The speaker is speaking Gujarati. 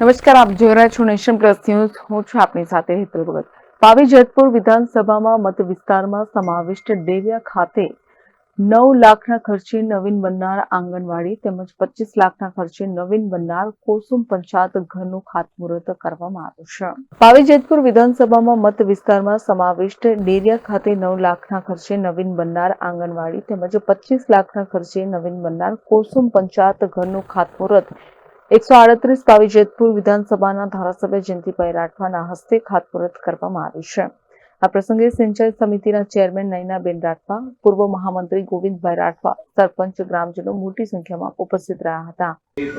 નમસ્કાર, આપ જોઈ રહ્યા છો નેશન પ્લસ ન્યૂઝ. હું છું આપની સાથે હેતલ ભગત. પાવી જેતપુર વિધાનસભામાં મત વિસ્તારમાં સમાવિષ્ટ ડેવિયા ખાતે નવ લાખના ખર્ચે નવીન બનનાર આંગણવાડી તેમજ પચીસ લાખના ખર્ચે નવીન બનનાર કોસુમ પંચાયત ઘરનું ખાતમુહૂર્ત કરવામાં આવ્યું છે. પાવી જેતપુર વિધાનસભામાં મત વિસ્તારમાં સમાવિષ્ટ ડેરિયા ખાતે નવ લાખના ખર્ચે નવીન બનનાર આંગણવાડી તેમજ પચીસ લાખના ખર્ચે નવીન બનનાર કોસુમ પંચાયત ઘરનું ખાતમુહૂર્ત એકસો આડત્રીસ પાવી જેતપુર વિધાનસભાના ધારાસભ્ય જયંતિભાઈ રાઠવાના હસ્તે ખાતમુહૂર્ત કરવામાં આવ્યું છે. આ પ્રસંગે સિંચાઈ સમિતિના ચેરમેન નયનાબેન રાઠવા, પૂર્વ મહામંત્રી ગોવિંદભાઈ રાઠવા, સરપંચ ગ્રામજનો મોટી સંખ્યામાં ઉપસ્થિત રહ્યા હતા. Deep